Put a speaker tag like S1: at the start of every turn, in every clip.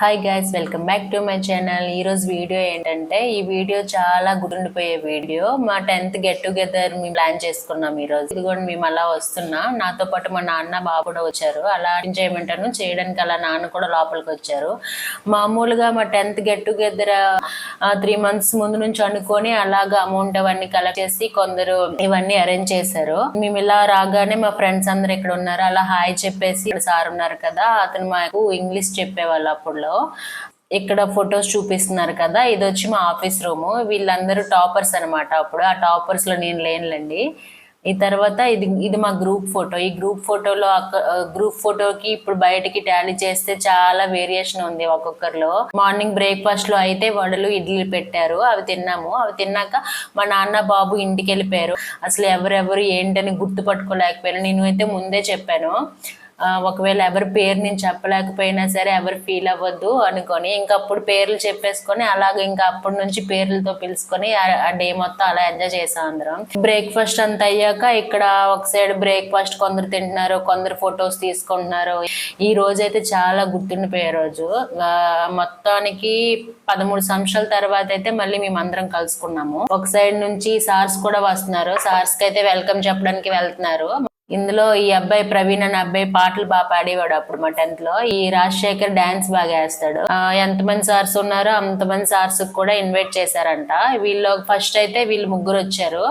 S1: Hi guys welcome back to my channel ఈ రోజు video ఏంటంటే ఈ వీడియో చాలా గుర్తుండిపోయే వీడియో మా టెన్త్ గెట్ టుగెదర్ మేము ప్లాన్ చేసుకున్నాం ఈ రోజు. ఇదిగోండి మేము అలా వస్తున్నాం. నాతో పాటు మా నాన్న బాబు కూడా వచ్చారు. అలా చేయమంటాను చేయడానికి అలా నాన్న కూడా లోపలికి వచ్చారు. మామూలుగా మా tenth get together three months ముందు నుంచి అనుకొని అలాగా అమౌంట్ అవన్నీ కలెక్ట్ చేసి కొందరు ఇవన్నీ అరేంజ్ చేశారు. మేము ఇలా రాగానే మా ఫ్రెండ్స్ అందరు ఇక్కడ ఉన్నారు? అలా హాయ్ చెప్పేసి ఇక్కడ సార్ ఉన్నారు కదా అతను మాకు ఇంగ్లీష్ చెప్పేవాళ్ళు అప్పుడు లో. ఇక్కడ ఫొటోస్ చూపిస్తున్నారు కదా ఇది వచ్చి మా ఆఫీస్ రూమ్. వీళ్ళందరూ టాపర్స్ అన్నమాట అప్పుడు. ఆ టాపర్స్లో నేను లేనులేండి. ఈ తర్వాత ఇది ఇది మా గ్రూప్ ఫోటో. ఈ గ్రూప్ ఫోటోలో గ్రూప్ ఫోటోకి ఇప్పుడు బయటకి టాలీ చేస్తే చాలా వేరియేషన్ ఉంది ఒక్కొక్కరిలో. మార్నింగ్ బ్రేక్ఫాస్ట్లో అయితే వడలు ఇడ్లీ పెట్టారు. అవి తిన్నాము. అవి తిన్నాక మా నాన్న బాబు ఇంటికి వెళ్ళిపోయారు అసలు ఎవరెవరు ఏంటని గుర్తుపట్టుకోలేకపోయాను. నేను అయితే ముందే చెప్పాను. ఒకవేళ ఎవరి పేరు నేను చెప్పలేకపోయినా సరే ఎవరు ఫీల్ అవ్వద్దు అనుకొని ఇంకా అప్పుడు పేర్లు చెప్పేసుకొని అలాగే ఇంకా అప్పటి నుంచి పేర్లతో పిలుచుకొని ఆ- డే మొత్తం అలా ఎంజాయ్ చేసాం అందరం. బ్రేక్ఫాస్ట్ అంతా అయ్యాక ఇక్కడ ఒక సైడ్ బ్రేక్ఫాస్ట్ కొందరు తింటున్నారు కొందరు ఫొటోస్ తీసుకుంటున్నారు. ఈ రోజు అయితే చాలా గుర్తుండిపోయే రోజు. మొత్తానికి పదమూడు సంవత్సరాల తర్వాత అయితే మళ్ళీ మేము అందరం కలుసుకున్నాము. ఒక సైడ్ నుంచి సార్స్ కూడా వస్తున్నారు. సార్స్కి అయితే వెల్కమ్ చెప్పడానికి వెళ్తున్నారు. ఇందులో ఈ అబ్బాయి ప్రవీణ్ అనే అబ్బాయి పాటలు బాగా పాడేవాడు అప్పుడు మా టెన్త్లో. ఈ రాజశేఖర్ డాన్స్ బాగా వేస్తాడు. ఎంతమంది సార్స్ ఉన్నారో అంతమంది సార్స్ కూడా ఇన్వైట్ చేశారంట. వీళ్ళు ఫస్ట్ అయితే వీళ్ళు ముగ్గురు వచ్చారు.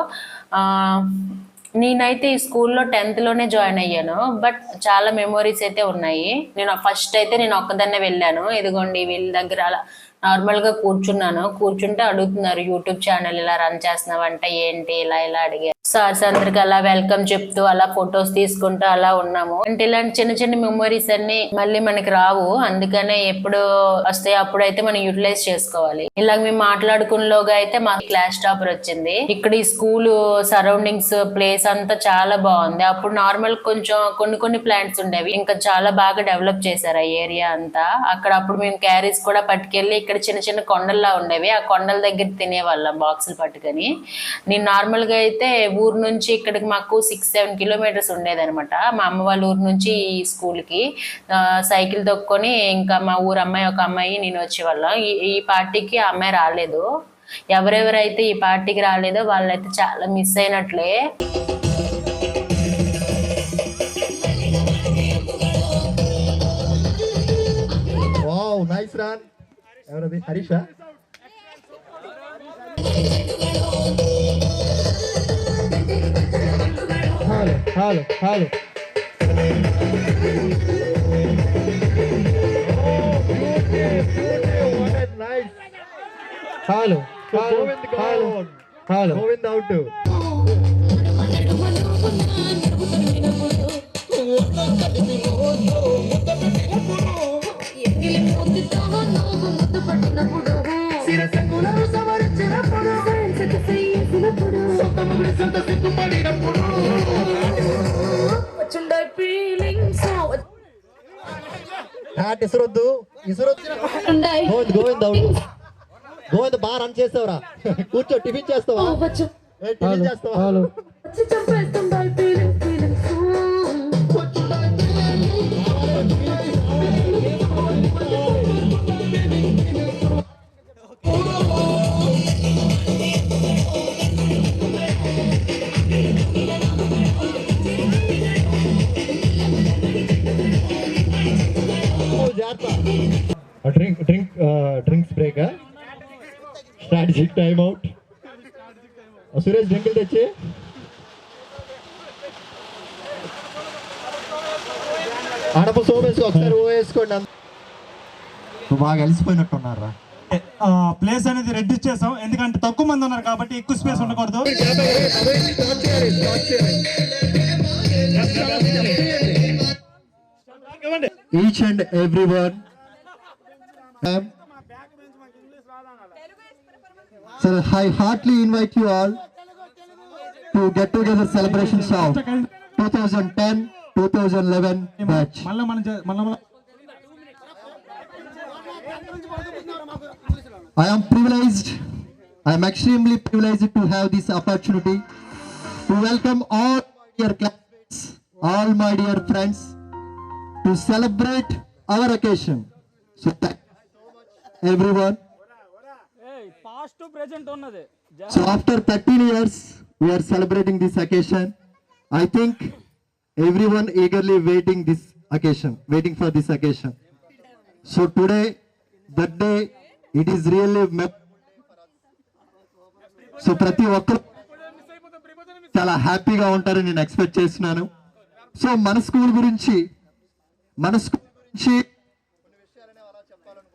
S1: నేనైతే ఈ స్కూల్లో టెన్త్లోనే జాయిన్ అయ్యాను. బట్ చాలా మెమోరీస్ అయితే ఉన్నాయి. నేను ఫస్ట్ అయితే నేను ఒక్కదాన్నే వెళ్ళాను. ఇదిగోండి వీళ్ళ దగ్గర అలా నార్మల్గా కూర్చున్నాను. కూర్చుంటే అడుగుతున్నారు యూట్యూబ్ ఛానల్ ఇలా రన్ చేస్తున్నావంట ఏంటి ఇలా ఇలా అడిగారు. సార్స్ అందరికి అలా వెల్కమ్ చెప్తూ అలా ఫొటోస్ తీసుకుంటూ అలా ఉన్నాము. అంటే ఇలాంటి చిన్న చిన్న మెమోరీస్ అన్ని మళ్ళీ మనకి రావు. అందుకనే ఎప్పుడు వస్తాయి అప్పుడైతే మనం యూటిలైజ్ చేసుకోవాలి. ఇలా మేము మాట్లాడుకున్నలోగా అయితే మా క్లాస్ టాపర్ వచ్చింది. ఇక్కడ ఈ స్కూల్ సరౌండింగ్స్ ప్లేస్ అంతా చాలా బాగుంది. అప్పుడు నార్మల్ కొంచెం కొన్ని కొన్ని ప్లాంట్స్ ఉండేవి. ఇంకా చాలా బాగా డెవలప్ చేశారు ఆ ఏరియా అంతా. అక్కడ అప్పుడు మేము క్యారీస్ కూడా పట్టుకెళ్ళి ఇక్కడ చిన్న చిన్న కొండల్లా ఉండేవి. ఆ కొండల దగ్గర తినేవాళ్ళం బాక్సులు పట్టుకొని. నేను నార్మల్గా అయితే ఊరు నుంచి ఇక్కడికి మాకు సిక్స్ సెవెన్ కిలోమీటర్స్ ఉండేదనమాట మా అమ్మ వాళ్ళ ఊరు నుంచి ఈ సైకిల్ తొక్కొని ఇంకా మా ఊరు అమ్మాయి ఒక అమ్మాయి నేను వచ్చేవాళ్ళం. ఈ ఈ పార్టీకి ఆ అమ్మాయి రాలేదు. ఎవరెవరైతే ఈ పార్టీకి రాలేదో వాళ్ళైతే చాలా మిస్ అయినట్లే.
S2: నైస్ రన్ ఎవరది? Harisha? Hello hello hello. Hello hello hello hello. Govind out hat ఇసురొద్దు. ఇసురొద్దు గోవింద్ గోవింద్ గోవింద్ బాగా రన్ చేస్తావురా కూర్చో టిఫిన్ చేస్తావా? టిఫిన్ చేస్తావా? Drink drink drinks break strategic time out Suresh డ్రింకులు తెచ్చి ఆడపు సో వేసుకో ఒకసారి ఓ వేసుకోండి నువ్వు బాగా అలసిపోయినట్టున్నారా
S3: ప్లేస్ అనేది రెడ్ ఇచ్చేసాం ఎందుకంటే తక్కువ మంది ఉన్నారు కాబట్టి ఎక్కువ స్పేస్ ఉండకూడదు
S2: each and everyone. Um, so I heartily invite you all to get together celebrations of 2010-2011 batch.
S3: మళ్ళీ మనం చే- మళ్ళీ మనం
S2: I am privileged, I am extremely privileged to have this opportunity to welcome all dear classmates, all my dear friends to celebrate our occasion. So thank everyone.
S4: Past present ఉన్నది
S2: So after 13 years, we are celebrating this occasion. I think everyone eagerly waiting this occasion, waiting for this occasion. So today, that day, it is really mem- so ప్రతి ఒక్కరు చాలా హ్యాపీగా ఉంటారని నేను expect చేస్తున్నాను so మన school గురించి మనసు గురించి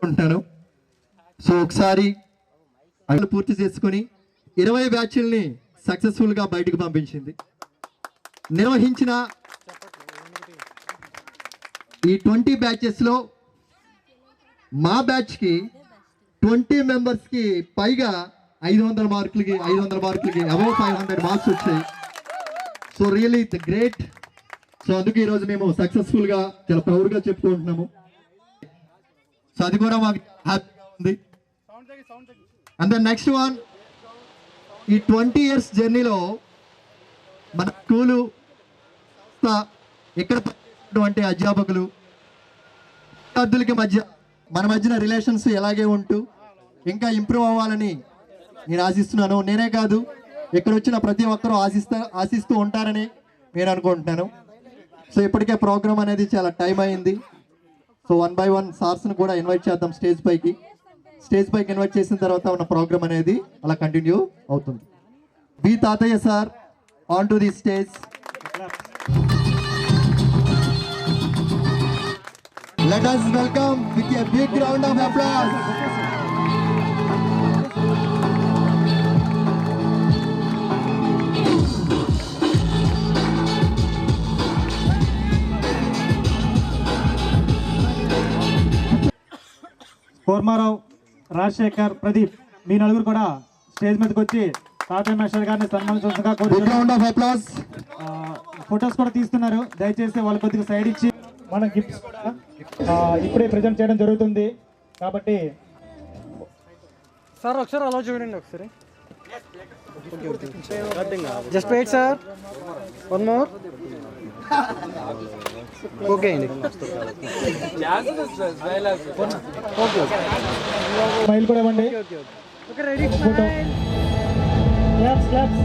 S2: ఉంటాను సో ఒకసారి అవి పూర్తి చేసుకుని ఇరవై బ్యాచ్ల్ని సక్సెస్ఫుల్గా బయటకు పంపించింది. నిర్వహించిన ఈ ట్వంటీ బ్యాచెస్లో మా బ్యాచ్కి ట్వంటీ మెంబర్స్కి పైగా ఐదు వందల మార్కులకి ఐదు వందల మార్కులకి అబౌవ్ ఫైవ్ హండ్రెడ్ మార్క్స్ వచ్చాయి. So really the great so అందుకే ఈరోజు మేము సక్సెస్ఫుల్గా చాలా ప్రౌడ్గా చెప్పుకుంటున్నాము. సో అది కూడా మాకు హ్యాపీగా ఉంది. అండ్ దెన్ నెక్స్ట్ వన్ ఈ ట్వంటీ ఇయర్స్ జర్నీలో మన స్కూలు ఇక్కడ పనిచేసినటువంటి అధ్యాపకులు విద్యార్థులకి మధ్య మన మధ్యన రిలేషన్స్ ఎలాగే ఉంటూ ఇంకా ఇంప్రూవ్ అవ్వాలని నేను ఆశిస్తున్నాను. నేనే కాదు ఇక్కడ వచ్చిన ప్రతి ఒక్కరూ ఆశిస్తా ఆశిస్తూ ఉంటారని నేను అనుకుంటున్నాను. సో ఇప్పటికే ప్రోగ్రామ్ అనేది చాలా టైం అయింది. సో వన్ బై వన్ సార్స్ని కూడా ఇన్వైట్ చేద్దాం స్టేజ్ పైకి. స్టేజ్ పైకి ఇన్వైట్ చేసిన తర్వాత ఉన్న ప్రోగ్రామ్ అనేది అలా కంటిన్యూ అవుతుంది. B Tatayya sir on to the stage let us welcome with a big round of applause.
S3: Kormarao Rajasekhar Pradeep మీ నలుగురు కూడా స్టేజ్ మీదకి వచ్చి తాతయ్య మేస్టర్ గారిని సన్మానించగా ఫొటోస్ కూడా తీస్తున్నారు. దయచేసి వాళ్ళు కొద్దిగా సైడ్ ఇచ్చి మన గిఫ్ట్స్ కూడా ఇప్పుడే ప్రజెంట్ చేయడం జరుగుతుంది. కాబట్టి
S4: సార్ ఒకసారి అలా చూడండి ఒకసారి. Just wait sir one more okay అండి.
S3: స్మైల్ కూడా ఇవ్వండి.
S4: Okay ready
S3: photo claps claps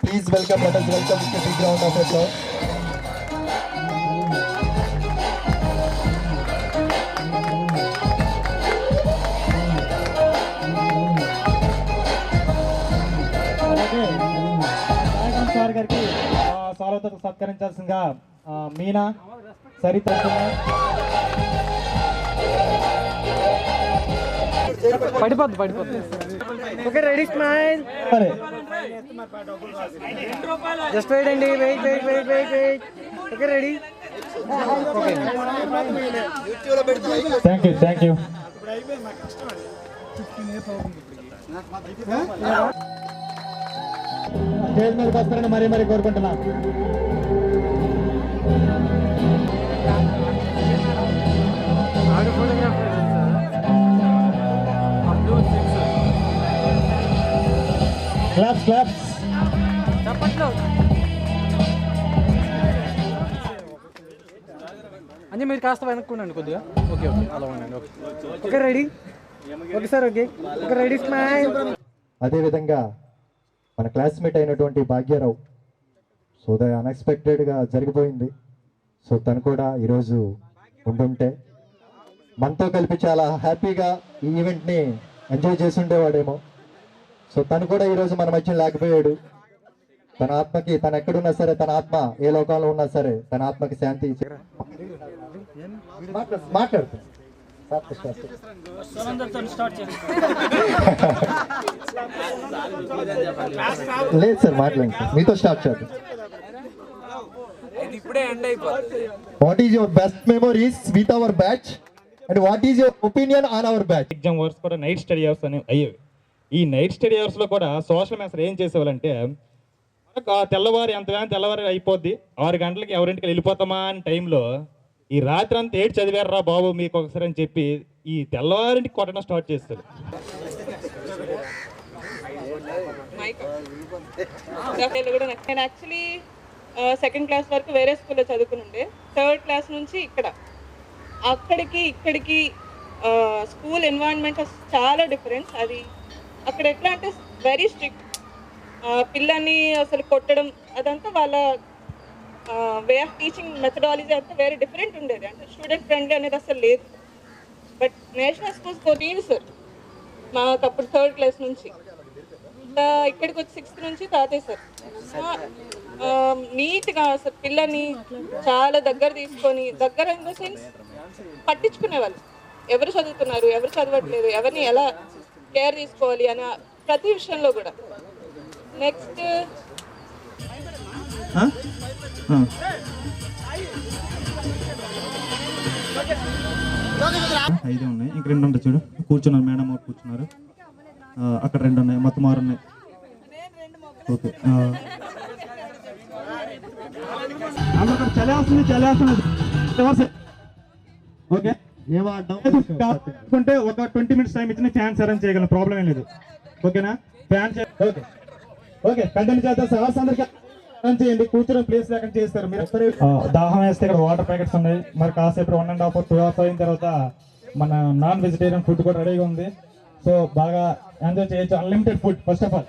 S2: please welcome let us welcome with a big round of applause.
S3: సత్కరించాల్సిందిగా మీనా సరిత
S4: పడిపోద్ది పడిపోద్ది. ఓకే రెడీ స్మైల్
S3: సరే.
S4: జస్ట్ వెయిట్ అండి wait wait wait wait wait okay ready
S3: thank you thank you stage మీదకి వస్తారని మరీ మరీ కోరుకుంటున్నాను క్లాప్స్ క్లాప్స్
S4: చప్పట్లో. అంటే మీరు కాస్త వెనక్కుండండి కొద్దిగా. ఓకే ఓకే అలా ఉండండి okay. Okay ready? Okay sir okay. Okay ready smile.
S2: అదేవిధంగా మన క్లాస్మేట్ అయినటువంటి భాగ్యరావు సో ద అన్ఎక్స్పెక్టెడ్గా జరిగిపోయింది. సో తను కూడా ఈరోజు ఉండుంటే మనతో కలిపి చాలా హ్యాపీగా ఈ ఈవెంట్ని ఎంజాయ్ చేసి ఉండేవాడేమో. సో తను కూడా ఈరోజు మన మధ్య లేకపోయాడు. తన ఆత్మకి తను ఎక్కడున్నా సరే తన ఆత్మ ఏ లోకంలో ఉన్నా సరే తన ఆత్మకి శాంతి ఇచ్చే- మాట్లాడు- మాట్లాడు. లేదు సార్ మాట్లాడండి సార్. మీతో స్టార్ట్ చేద్దాం. What is your best memories with our batch and what is your opinion on our batch
S5: exam hours కూడా నైట్ స్టడీ అవర్స్ అనేవి అయ్యేవి. ఈ నైట్ స్టడీ అవర్స్లో కూడా సోషల్ మేసర్ ఏం చేసేవాళ్ళంటే మనకు ఆ తెల్లవారు ఎంత వేగం తెల్లవారి అయిపోద్ది. ఆరు గంటలకి ఎవరింటికి వెళ్ళిపోతామా? అని టైంలో ఈ రాత్రి అంతా ఏడు చదివారా బాబు మీకు ఒకసారి అని చెప్పి ఈ తెల్లవారింటికి కొట్టడం స్టార్ట్ చేస్తారు.
S6: నేను నేను యాక్చువల్లీ సెకండ్ క్లాస్ వరకు వేరే స్కూల్లో చదువుకుని ఉండే థర్డ్ క్లాస్ నుంచి ఇక్కడ. అక్కడికి ఇక్కడికి స్కూల్ ఎన్వైరన్మెంట్ చాలా డిఫరెన్స్ అది అక్కడ ఎట్లా అంటే వెరీ స్ట్రిక్ట్ పిల్లల్ని అసలు కొట్టడం అదంతా వాళ్ళ వే ఆఫ్ టీచింగ్ మెథడాలజీ అంతా వేరే డిఫరెంట్ ఉండేది. అంటే స్టూడెంట్ ఫ్రెండ్లీ అనేది అసలు లేదు. బట్ నేషనల్ స్కూల్స్ కొద్దిగా సార్ మాకు అప్పుడు థర్డ్ క్లాస్ నుంచి. ఇక్కడికి వచ్చి సిక్స్త్ నుంచి తాతయ్య సార్ నీట్గా సార్ పిల్లని చాలా దగ్గర తీసుకొని దగ్గర ఇన్ ద సెన్స్ పట్టించుకునేవాళ్ళు. ఎవరు చదువుతున్నారు ఎవరు చదవట్లేదు ఎవరిని ఎలా కేర్ తీసుకోవాలి అని ప్రతి విషయంలో కూడా. నెక్స్ట్
S3: ఐదు ఉన్నాయి. ఇంక రెండు ఉంటాయి చూడు. కూర్చున్నారు. మేడం వారు కూర్చున్నారు. అక్కడ రెండు ఉన్నాయి. మొత్తం ఆరు ఉన్నాయి. ఓకే. ఆ. అమ్మ, అక్కడ ఓకే. కాకుంటే ఒక ట్వంటీ మినిట్స్ టైం ఇచ్చిన ఫ్యాన్స్ అరేంజ్ చేయగలం. ప్రాబ్లం ఏం లేదు. ఓకేనా? Fan okay. ఓకే కంటిన్యూ చేద్దాం సార్స్ అందరికి arrange చేయండి. కూర్చొని ప్లేస్ లేకుండా చేస్తారు. మీరు దాహం వేస్తే ఇక్కడ వాటర్ ప్యాకెట్స్ ఉన్నాయి. మరి కాసేపు one and half two hours అయిన తర్వాత మన నాన్ వెజిటేరియన్ ఫుడ్ కూడా రెడీగా ఉంది. సో బాగా ఎంజాయ్ చేయొచ్చు. Unlimited food first of all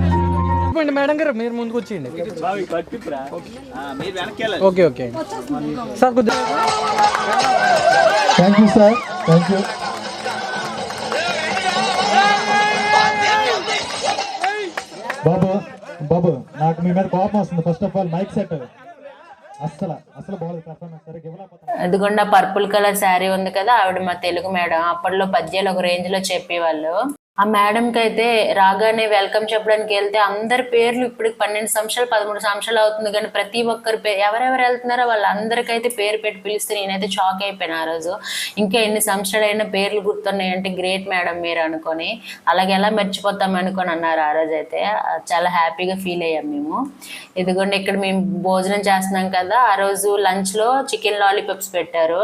S4: చెప్పండి మేడం గారు మీరు ముందుకు వచ్చేయండి. Okay okay. సార్ కొద్దిగా
S2: thank you sir thank you
S3: బాబు బాబు నాకు మీ మీద కోపం వస్తుంది. First of all mike set అస్సలు అసలు పర్ఫార్మెన్స్
S1: అదిగోండి పర్పుల్ కలర్ శారీ ఉంది కదా ఆవిడ మా తెలుగు మేడం. అప్పట్లో పద్యాలు ఒక రేంజ్లో చెప్పేవాళ్ళు. ఆ మేడంకి అయితే రాగానే వెల్కమ్ చెప్పడానికి వెళ్తే అందరి పేర్లు ఇప్పటికి పన్నెండు సంవత్సరాలు పదమూడు సంవత్సరాలు అవుతుంది. కానీ ప్రతి ఒక్కరి పేరు ఎవరెవరు వెళ్తున్నారో వాళ్ళందరికైతే పేరు పెట్టి పిలిస్తే నేనైతే షాక్ అయిపోయాను ఆ రోజు. ఇంకా ఎన్ని సంవత్సరాలు అయినా పేర్లు గుర్తున్నాయి అంటే గ్రేట్ మేడం మీరు అనుకొని అలాగే ఎలా మర్చిపోతాం అనుకొని అన్నారు ఆ రోజు అయితే. చాలా హ్యాపీగా ఫీల్ అయ్యాం మేము. ఇదిగోండి ఇక్కడ మేము భోజనం చేస్తున్నాం కదా ఆ రోజు లంచ్లో చికెన్ లాలీపాప్స్ పెట్టారు.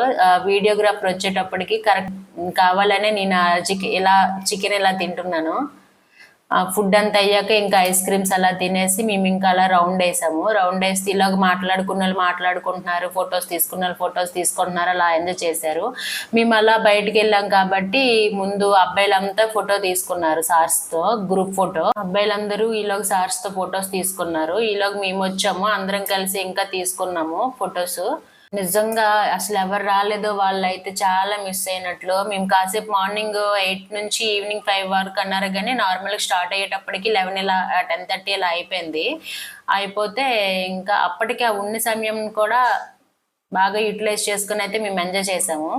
S1: వీడియోగ్రాఫర్ వచ్చేటప్పటికి కరెక్ట్ కావాలనే నేను చికెన్ ఇలా చికెన్ ఇలా తింటున్నాను. ఫుడ్ అంతా అయ్యాక ఇంకా ఐస్ క్రీమ్స్ అలా తినేసి మేము ఇంకా అలా రౌండ్ వేసాము. రౌండ్ వేసి ఇలాగ మాట్లాడుకున్న వాళ్ళు మాట్లాడుకుంటున్నారు ఫొటోస్ తీసుకున్న వాళ్ళు ఫొటోస్ తీసుకుంటున్నారు అలా ఎంజాయ్ చేశారు. మేము అలా బయటికి వెళ్ళాం కాబట్టి ముందు అబ్బాయిలంతా ఫోటో తీసుకున్నారు సార్స్తో గ్రూప్ ఫోటో. అబ్బాయిలందరూ ఈలోగ సార్స్తో ఫొటోస్ తీసుకున్నారు. ఈలోగ మేము వచ్చాము అందరం కలిసి ఇంకా తీసుకున్నాము ఫొటోస్. నిజంగా అసలు ఎవరు రాలేదో వాళ్ళు అయితే చాలా మిస్ అయినట్లు. మేము కాసేపు మార్నింగ్ ఎయిట్ నుంచి ఈవినింగ్ ఫైవ్ వరకు అన్నారు కానీ నార్మల్గా స్టార్ట్ అయ్యేటప్పటికి లెవెన్ ఇలా టెన్ థర్టీ ఇలా అయిపోయింది. అయిపోతే ఇంకా అప్పటికి ఆ ఉన్న సమయం కూడా బాగా యూటిలైజ్ చేసుకుని అయితే మేము ఎంజాయ్ చేసాము.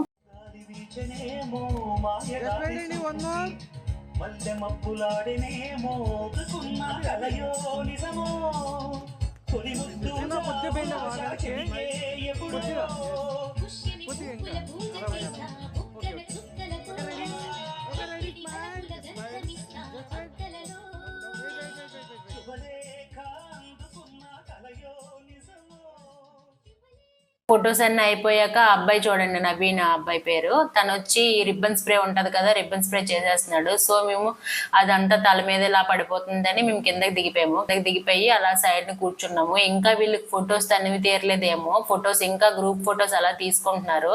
S7: మల్లె కలయో నిజమో. తొలి ముద్దు ఎప్పుడు. శుభలేఖ
S1: ఫొటోస్ అన్నీ అయిపోయాక అబ్బాయి చూడండి నవీన్ అబ్బాయి పేరు. తను వచ్చి రిబ్బన్ స్ప్రే ఉంటది కదా రిబ్బన్ స్ప్రే చేసేస్తున్నాడు. సో మేము అదంతా తల మీద ఇలా పడిపోతుందని మేము కిందకి దిగిపోయాము. కిందకి దిగిపోయి అలా సైడ్ని కూర్చున్నాము. ఇంకా వీళ్ళకి ఫొటోస్ అనేవి తీరలేదేమో. ఫొటోస్ ఇంకా గ్రూప్ ఫొటోస్ అలా తీసుకుంటున్నారు.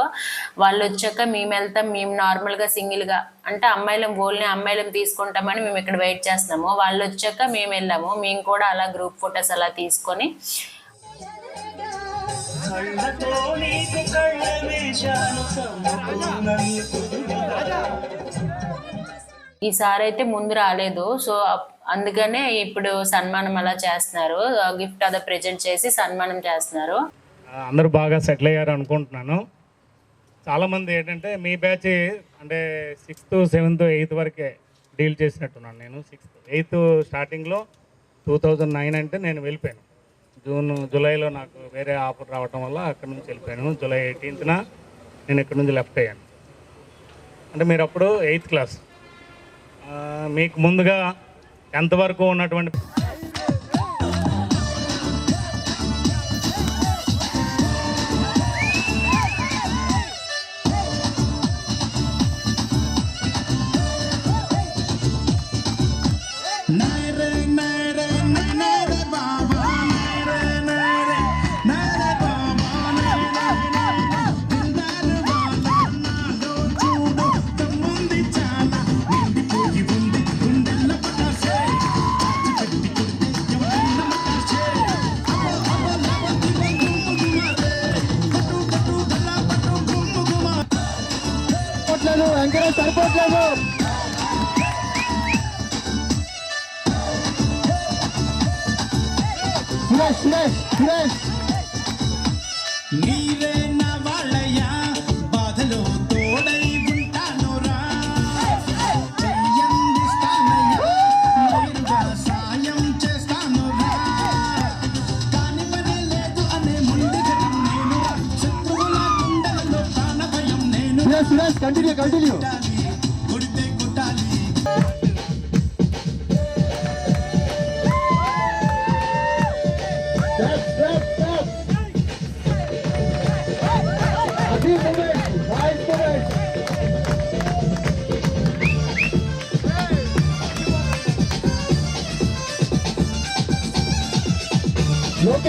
S1: వాళ్ళు వచ్చాక మేము వెళ్తాం. మేము నార్మల్గా సింగిల్గా అంటే అమ్మాయిలం ఓల్ని అమ్మాయిలం తీసుకుంటామని మేము ఇక్కడ వెయిట్ చేస్తున్నాము. వాళ్ళు వచ్చాక మేము వెళ్ళాము. మేము కూడా అలా గ్రూప్ ఫొటోస్ అలా తీసుకొని
S7: కళ్ళతో నీకు కళ్ళ వేశాను
S1: ఈసారి అయితే ముందు రాలేదు. సో అందుకనే ఇప్పుడు సన్మానం అలా చేస్తున్నారు. గిఫ్ట్ అదే ప్రెజెంట్ చేసి సన్మానం చేస్తున్నారు.
S8: అందరూ బాగా సెటిల్ అయ్యారు అనుకుంటున్నాను. చాలామంది ఏంటంటే మీ బ్యాచ్ అంటే సిక్స్త్ సెవెంత్ ఎయిత్ వరకే డీల్ చేసినట్టున్నాను నేను సిక్స్త్. ఎయిత్ స్టార్టింగ్లో టూ థౌజండ్ నైన్ అంటే నేను వెళ్ళిపోయాను. జూన్ జూలైలో నాకు వేరే ఆఫర్ రావటం వల్ల అక్కడ నుంచి వెళ్ళిపోయాను. జూలై ఎయిటీన్త్న నేను ఇక్కడ నుంచి లెఫ్ట్ అయ్యాను. అంటే మీరు అప్పుడు ఎయిత్ క్లాస్. మీకు ముందుగా ఎంతవరకు ఉన్నటువంటి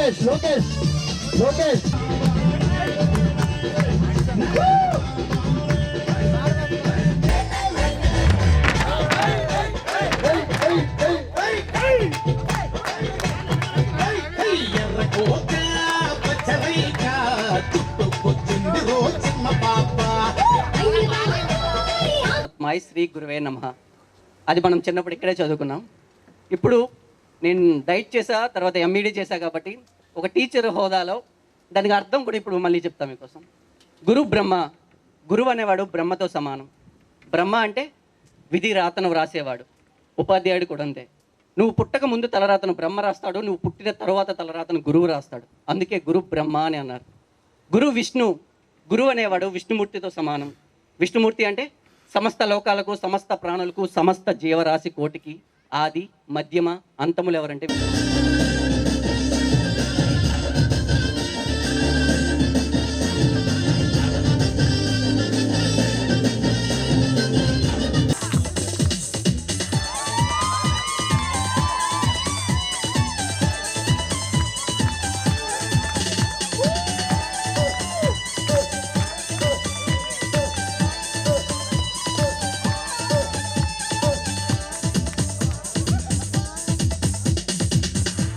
S2: లోకేష్ లోకేష్ లోకేష్
S7: పాప
S9: మై శ్రీ గురువే నమ. అది మనం చిన్నప్పుడు ఇక్కడే చదువుకున్నాం. ఇప్పుడు నేను డైట్ చేసా తర్వాత ఎంఈడి చేశా కాబట్టి ఒక టీచర్ హోదాలో దానికి అర్థం కూడా ఇప్పుడు మళ్ళీ చెప్తాం మీకోసం. గురు బ్రహ్మ గురువు అనేవాడు బ్రహ్మతో సమానం. బ్రహ్మ అంటే విధి రాతను వ్రాసేవాడు. ఉపాధ్యాయుడు కూడా అంతే. నువ్వు పుట్టక ముందు తలరాతను బ్రహ్మ రాస్తాడు నువ్వు పుట్టిన తర్వాత తలరాతను గురువు రాస్తాడు. అందుకే గురు బ్రహ్మ అని అన్నారు. గురు విష్ణు గురువు అనేవాడు విష్ణుమూర్తితో సమానం. విష్ణుమూర్తి అంటే సమస్త లోకాలకు సమస్త ప్రాణులకు సమస్త జీవరాశి కోటికి ఆది మధ్యమ అంతములు ఎవరంటే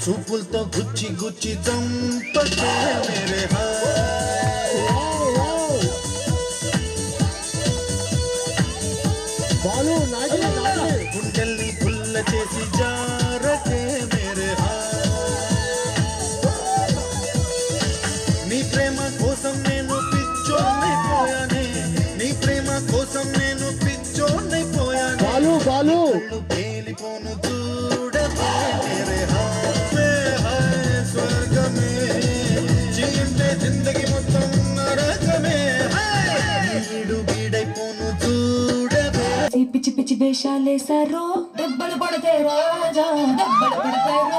S7: చూపులతో గుచ్చి గుచ్చి చంపకే మేరే
S2: బాలు నాగి నాగి
S7: గుండెల్ని పుల్ల చేసి
S10: జా వేషాలేసారో దెబ్బలు పడితే రాజా దెబ్బలు పడతాయి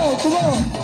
S11: 고마워 고마워.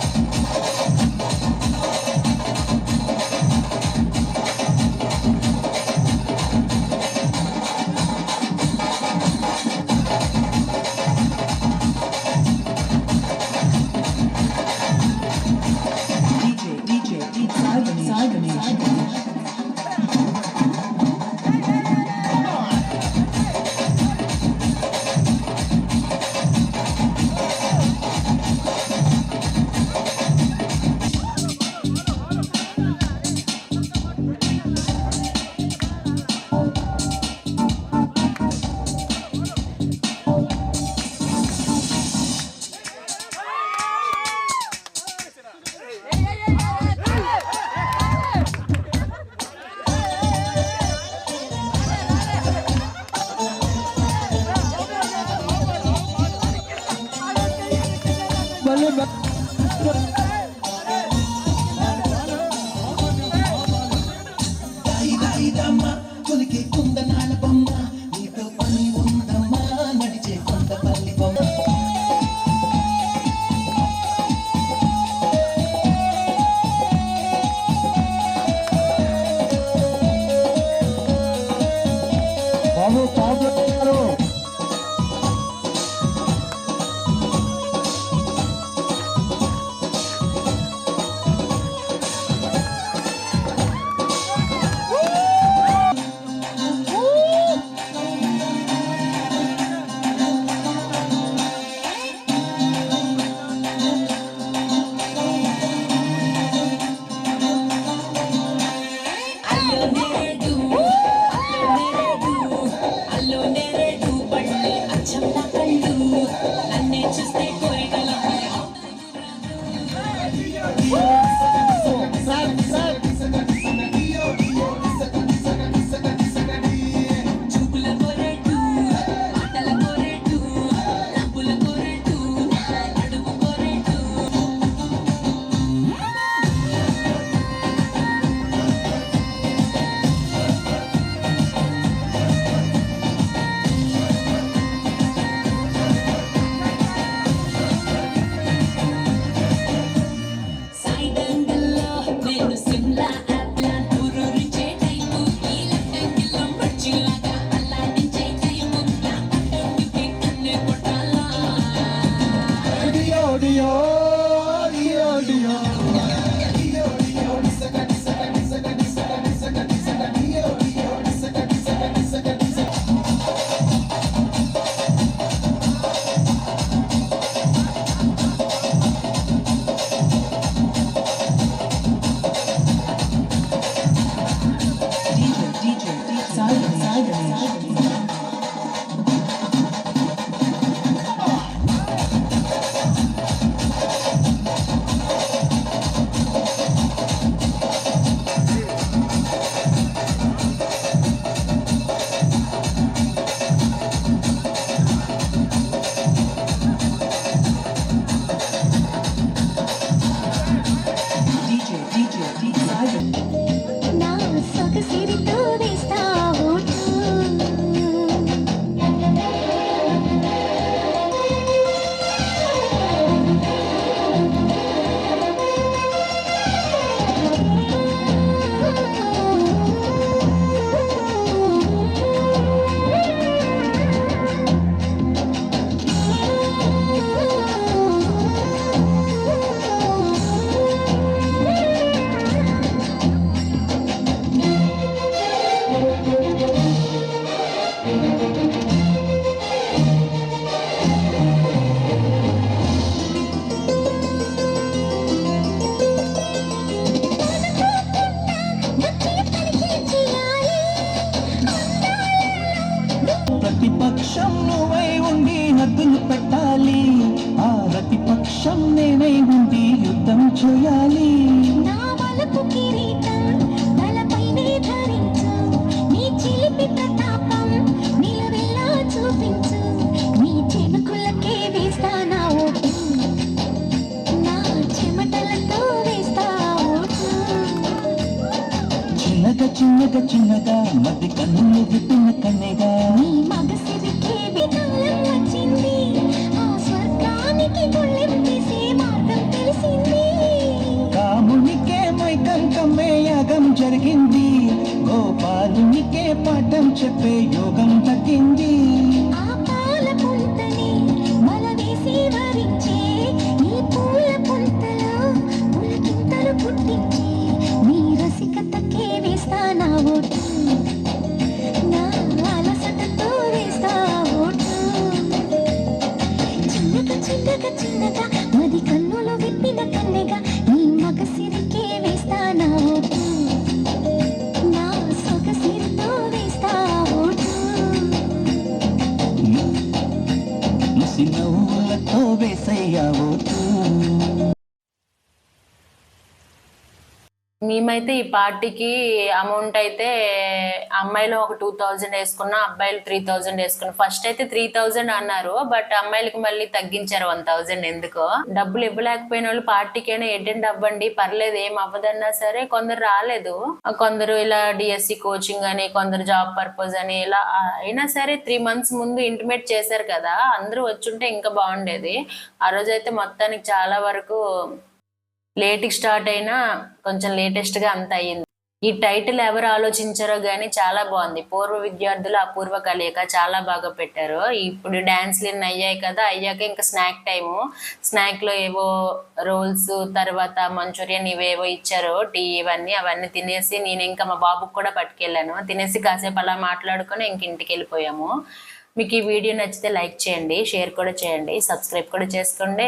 S11: made the in
S12: light. 这样。యోగం తగ్గింది. ಬೇಸೆಯವು
S1: మేమైతే ఈ పార్టీకి అమౌంట్ అయితే అమ్మాయిలు ఒక టూ థౌజండ్ వేసుకున్నా అబ్బాయిలు త్రీ థౌజండ్ వేసుకున్నా. ఫస్ట్ అయితే త్రీ థౌజండ్ అన్నారు బట్ అమ్మాయిలకి మళ్ళీ తగ్గించారు వన్ థౌజండ్ ఎందుకో. డబ్బులు ఇవ్వలేకపోయిన వాళ్ళు పార్టీకైనా అటెండ్ అవ్వండి పర్లేదు ఏం అవ్వదన్నా సరే కొందరు రాలేదు. కొందరు ఇలా డిఎస్సి కోచింగ్ అని కొందరు జాబ్ పర్పస్ అని ఇలా అయినా సరే త్రీ మంత్స్ ముందు ఇంటిమేట్ చేశారు కదా అందరూ వచ్చుంటే ఇంకా బాగుండేది. ఆ రోజైతే మొత్తానికి చాలా వరకు లేట్కి స్టార్ట్ అయినా కొంచెం లేటెస్ట్గా అంత అయ్యింది. ఈ టైటిల్ ఎవరు ఆలోచించారో గానీ చాలా బాగుంది. పూర్వ విద్యార్థులు అపూర్వ కలయిక చాలా బాగా పెట్టారు. ఇప్పుడు డ్యాన్స్లు ఇన్ని అయ్యాయి కదా అయ్యాక ఇంకా స్నాక్ టైము. స్నాక్లో ఏవో రోల్స్ తర్వాత మంచూరియన్ ఇవేవో ఇచ్చారు టీ ఇవన్నీ అవన్నీ తినేసి నేను ఇంకా మా బాబుకి కూడా పట్టుకెళ్ళాను. తినేసి కాసేపు అలా మాట్లాడుకొని ఇంక ఇంటికి వెళ్ళిపోయాము. మీకు ఈ వీడియో నచ్చితే లైక్ చేయండి షేర్ కూడా చేయండి సబ్స్క్రైబ్ కూడా చేసుకోండి.